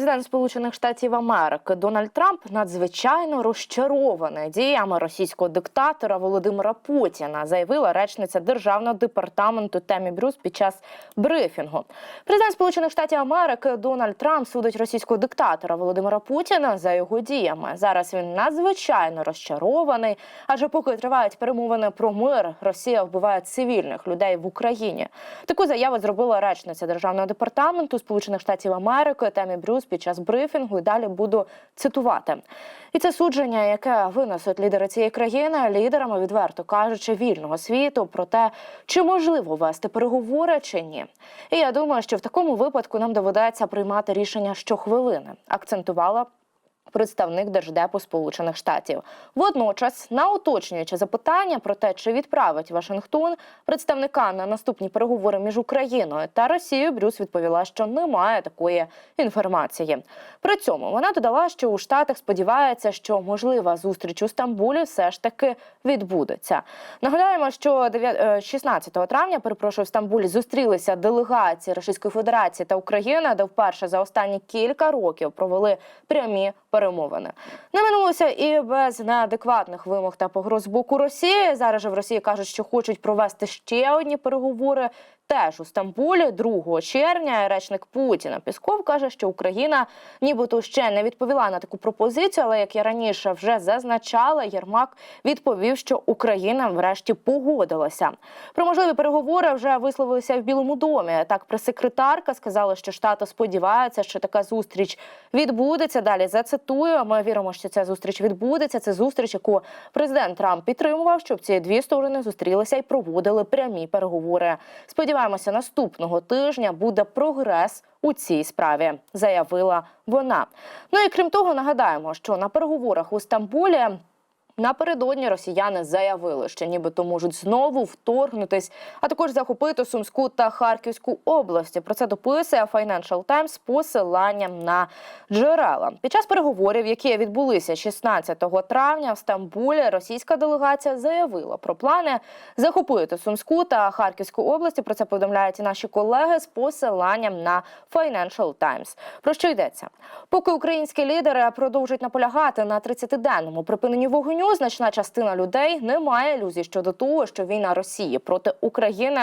Президент Сполучених Штатів Америки Дональд Трамп надзвичайно розчарований діями російського диктатора Володимира Путіна, заявила речниця державного департаменту Темі Брюс під час брифінгу. Президент Сполучених Штатів Америки Дональд Трамп судить російського диктатора Володимира Путіна за його діями. Зараз він надзвичайно розчарований, адже поки тривають перемовини про мир, Росія вбиває цивільних людей в Україні. Таку заяву зробила речниця державного департаменту Сполучених Штатів Америки Темі Брюс під час брифінгу. І далі буду цитувати. І це судження, яке винесуть лідери цієї країни, лідерами відверто кажучи вільного світу про те, чи можливо вести переговори чи ні. І я думаю, що в такому випадку нам доведеться приймати рішення щохвилини. Акцентувала представник держдепу Сполучених Штатів. Водночас, на уточнююче запитання про те, чи відправить Вашингтон представника на наступні переговори між Україною та Росією, Брюс відповіла, що немає такої інформації. При цьому вона додала, що у Штатах сподівається, що можлива зустріч у Стамбулі все ж таки відбудеться. Нагадаємо, що 9 е, 16 травня, перепрошую, в Стамбулі зустрілися делегації Російської Федерації та України, де вперше за останні кілька років провели прямі перемовини. Не минулося і без неадекватних вимог та погроз боку Росії. Зараз же в Росії кажуть, що хочуть провести ще одні переговори. Теж у Стамбулі 2 червня речник Путіна Пісков каже, що Україна нібито ще не відповіла на таку пропозицію, але як я раніше вже зазначала, Єрмак відповів, що Україна врешті погодилася. Про можливі переговори вже висловилися в Білому домі. Так, прес-секретарка сказала, що штати сподіваються, що така зустріч відбудеться. Далі зацитую. Ми віримо, що ця зустріч відбудеться. Це зустріч, яку президент Трамп підтримував, щоб ці дві сторони зустрілися і проводили прямі переговори. Сподіваємося, наступного тижня буде прогрес у цій справі, заявила вона. Ну і крім того, нагадаємо, що на переговорах у Стамбулі. Напередодні росіяни заявили, що нібито можуть знову вторгнутись, а також захопити Сумську та Харківську області. Про це дописує Financial Times з посиланням на джерела. Під час переговорів, які відбулися 16 травня в Стамбулі, російська делегація заявила про плани захопити Сумську та Харківську області. Про це повідомляють і наші колеги з посиланням на Financial Times. Про що йдеться? Поки українські лідери продовжують наполягати на 30-денному припиненні вогню, значна частина людей не має ілюзій щодо того, що війна Росії проти України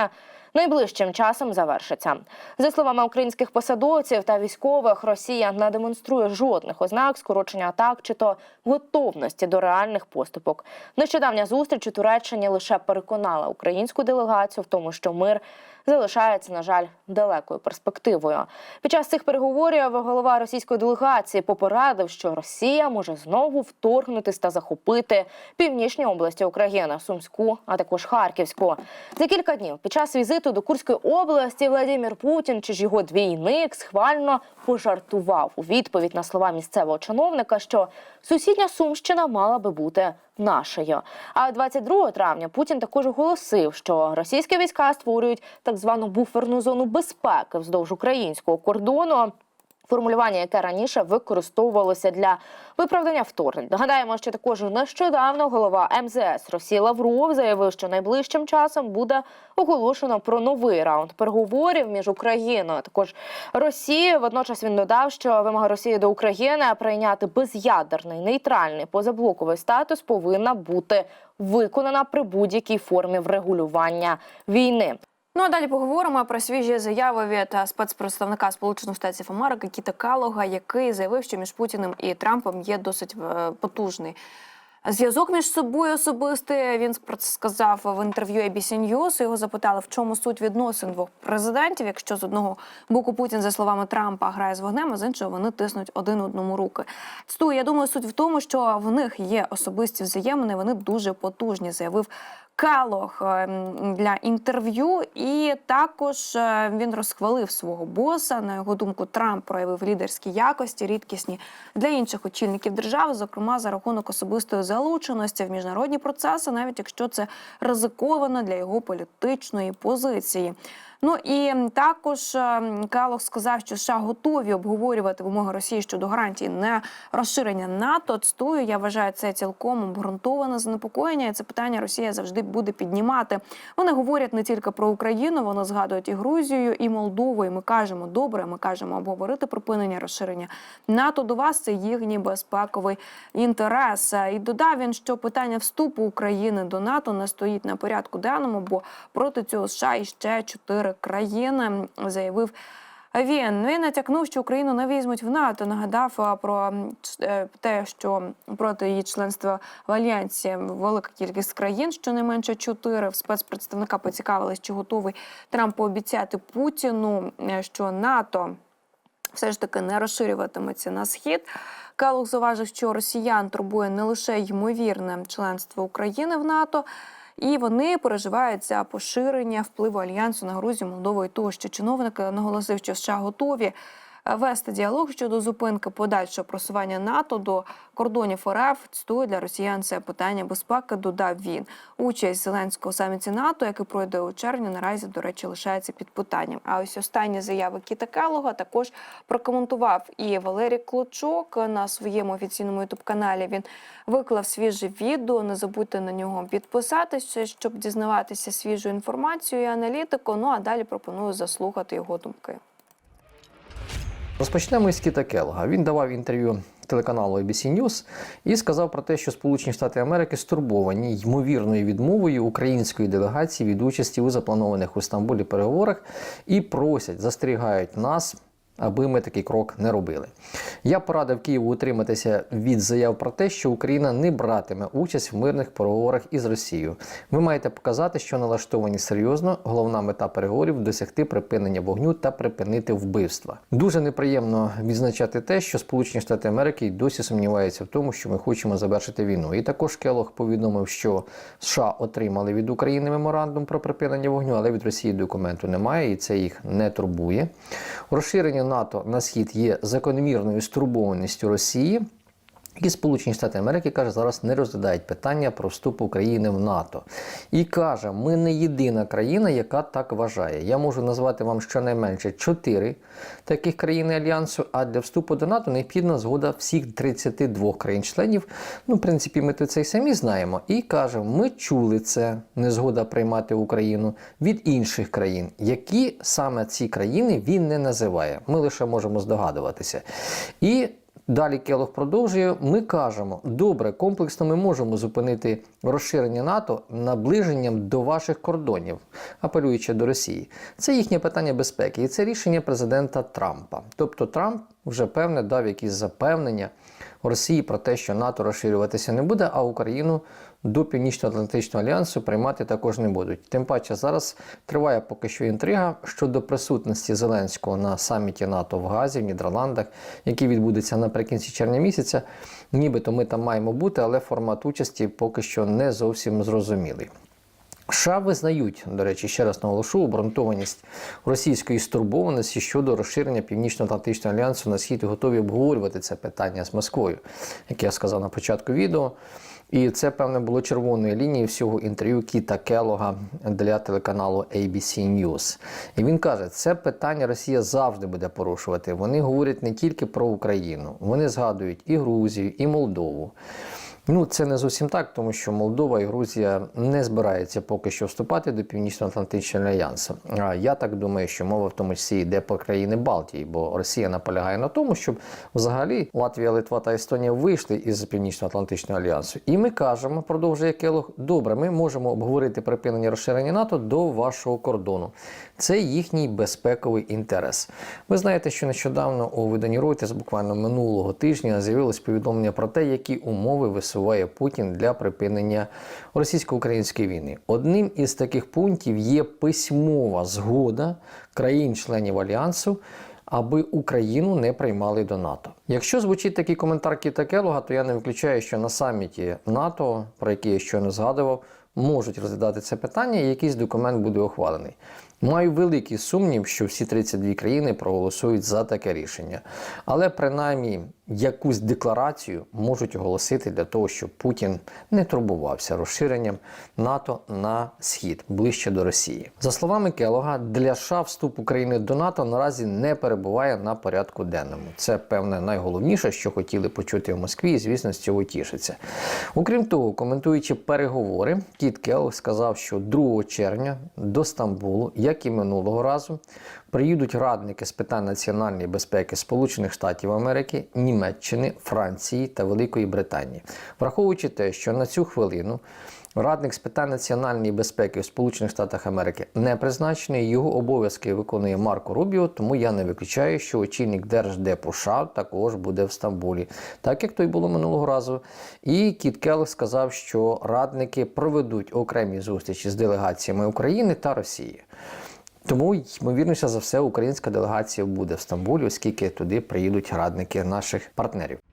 найближчим часом завершиться. За словами українських посадовців та військових, Росія не демонструє жодних ознак скорочення атак чи то готовності до реальних поступок. Нещодавня зустріч у Туреччині лише переконала українську делегацію в тому, що мир залишається, на жаль, далекою перспективою. Під час цих переговорів голова російської делегації попередив, що Росія може знову вторгнутись та захопити північні області України, Сумську, а також Харківську. За кілька днів під час візиту до Курської області Владимир Путін чи ж його двійник схвально пожартував у відповідь на слова місцевого чиновника, що сусідня Сумщина мала би бути нашою. А 22 травня Путін також оголосив, що російські війська створюють так звану буферну зону безпеки вздовж українського кордону. Формулювання, яке раніше використовувалося для виправдання вторгнень. Нагадаємо, що також нещодавно голова МЗС Росії Лавров заявив, що найближчим часом буде оголошено про новий раунд переговорів між Україною, а також Росією. Водночас він додав, що вимога Росії до України прийняти без'ядерний нейтральний позаблоковий статус повинна бути виконана при будь-якій формі врегулювання війни. Ну а далі поговоримо про свіжі заяви від спецпредставника Сполучених Штатів Америки Кіта Калога, який заявив, що між Путіним і Трампом є досить е, потужний. Зв'язок між собою особистий він про це сказав в інтерв'ю ABC News. Його запитали, в чому суть відносин двох президентів. Якщо з одного боку Путін, за словами Трампа, грає з вогнем, а з іншого вони тиснуть один одному руки. Цитую, я думаю, суть в тому, що в них є особисті взаємини. Вони дуже потужні, заявив Калох ем, для інтерв'ю, і також е, він розхвалив свого боса. На його думку, Трамп проявив лідерські якості, рідкісні для інших очільників держави, зокрема за рахунок особистої залученості в міжнародні процеси, навіть якщо це ризиковано для його політичної позиції. Ну і також е, Калох сказав, що США готові обговорювати вимоги Росії щодо гарантій не розширення НАТО. Цитую, я вважаю це цілком обґрунтоване занепокоєння. Це питання Росія завжди буде піднімати. Вони говорять не тільки про Україну, вони згадують і Грузію, і Молдову. І ми кажемо, добре, ми кажемо обговорити припинення розширення НАТО до вас. Це їхній безпековий інтерес. І додав він, що питання вступу України до НАТО не стоїть на порядку денному, бо проти цього США і ще чотири країни заявив. Він він натякнув, що Україну не візьмуть в НАТО. Нагадав про е, те, що проти її членства в альянсі велика кількість країн, що не менше чотири. В спецпредставника поцікавились, чи готовий Трамп пообіцяти Путіну, е, що НАТО все ж таки не розширюватиметься на схід. Калух зауважив, що росіян турбує не лише ймовірне членство України в НАТО. І вони переживають за поширення впливу альянсу на Грузію, Молдову і тощо. Чиновник наголосив, що США готові вести діалог щодо зупинки подальшого просування НАТО до кордонів РФ. Цитую, для росіян це питання безпеки. Додав він. Участь Зеленського саміті НАТО, який пройде у червні, наразі до речі лишається під питанням. А ось останні заяви Кіта Келлога також прокоментував і Валерій Клочок на своєму офіційному ютуб каналі. Він виклав свіже відео. Не забудьте на нього підписатися, щоб дізнаватися свіжу інформацію і аналітику. Ну а далі пропоную заслухати його думки. Розпочнемо із Кіта Келга. Він давав інтерв'ю телеканалу ABC News і сказав про те, що Сполучені Штати Америки стурбовані ймовірною відмовою української делегації від участі у запланованих у Стамбулі переговорах і просять, застерігають нас. Аби ми такий крок не робили. Я порадив Києву утриматися від заяв про те, що Україна не братиме участь в мирних переговорах із Росією. Ви маєте показати, що налаштовані серйозно. Головна мета переговорів досягти припинення вогню та припинити вбивства. Дуже неприємно відзначати те, що Сполучені Штати Америки й досі сумніваються в тому, що ми хочемо завершити війну. І також Келох повідомив, що США отримали від України меморандум про припинення вогню, але від Росії документу немає, і це їх не турбує. Розширення НАТО на схід є закономірною стурбованістю Росії. І Сполучені Штати Америки каже, зараз не розглядають питання про вступ України в НАТО. І каже, ми не єдина країна, яка так вважає. Я можу назвати вам щонайменше чотири таких країни альянсу. А для вступу до НАТО необхідна згода всіх 32 країн-членів. Ну, в принципі, ми це й самі знаємо. І каже, ми чули це незгода приймати Україну від інших країн, які саме ці країни він не називає. Ми лише можемо здогадуватися. І Далі Келох продовжує. Ми кажемо, добре, комплексно ми можемо зупинити розширення НАТО наближенням до ваших кордонів, апелюючи до Росії. Це їхнє питання безпеки, і це рішення президента Трампа. Тобто Трамп вже певне дав якісь запевнення Росії про те, що НАТО розширюватися не буде, а Україну до Північно-Атлантичного альянсу приймати також не будуть. Тим паче зараз триває поки що інтрига щодо присутності Зеленського на саміті НАТО в Газі, в Нідерландах, який відбудеться наприкінці червня місяця. Нібито ми там маємо бути, але формат участі поки що не зовсім зрозумілий. США визнають, до речі, ще раз наголошу, обґрунтованість російської стурбованості щодо розширення Північно-Атлантичного альянсу на схід і готові обговорювати це питання з Москвою, як я сказав на початку відео. І це, певне, було червоною лінією всього інтерв'ю Кіта Келога для телеканалу ABC News. І він каже, це питання Росія завжди буде порушувати. Вони говорять не тільки про Україну, вони згадують і Грузію, і Молдову. Ну, це не зовсім так, тому що Молдова і Грузія не збираються поки що вступати до Північно-Атлантичного альянсу. А я так думаю, що мова в тому числі йде про країни Балтії, бо Росія наполягає на тому, щоб взагалі Латвія, Литва та Естонія вийшли із Північно-Атлантичного альянсу. І ми кажемо, продовжує Келох, добре, ми можемо обговорити припинення розширення НАТО до вашого кордону. Це їхній безпековий інтерес. Ви знаєте, що нещодавно у виданні Reuters, буквально минулого тижня, з'явилось повідомлення про те, які умови висуває Путін для припинення російсько-української війни. Одним із таких пунктів є письмова згода країн-членів альянсу. Аби Україну не приймали до НАТО. Якщо звучить такий коментар Кіта Келога, то я не виключаю, що на саміті НАТО, про який я щойно згадував, можуть розглядати це питання, і якийсь документ буде ухвалений. Маю великий сумнів, що всі 32 країни проголосують за таке рішення. Але принаймні якусь декларацію можуть оголосити для того, щоб Путін не турбувався розширенням НАТО на схід ближче до Росії. За словами Келога, для США вступ України до НАТО наразі не перебуває на порядку денному. Це певне найголовніше, що хотіли почути в Москві, і звісно з цього тішиться. Окрім того, коментуючи переговори, Кіт Келог сказав, що 2 червня до Стамбулу, як і минулого разу, приїдуть радники з питань національної безпеки Сполучених Штатів Америки, Німеччини, Франції та Великої Британії, враховуючи те, що на цю хвилину. Радник з питань національної безпеки в Сполучених Штатах Америки не призначений. Його обов'язки виконує Марко Рубіо, тому я не виключаю, що очільник Держдепу США також буде в Стамбулі, так як то й було минулого разу. І Кіт Келлог сказав, що радники проведуть окремі зустрічі з делегаціями України та Росії. Тому, ймовірніше за все, українська делегація буде в Стамбулі, оскільки туди приїдуть радники наших партнерів.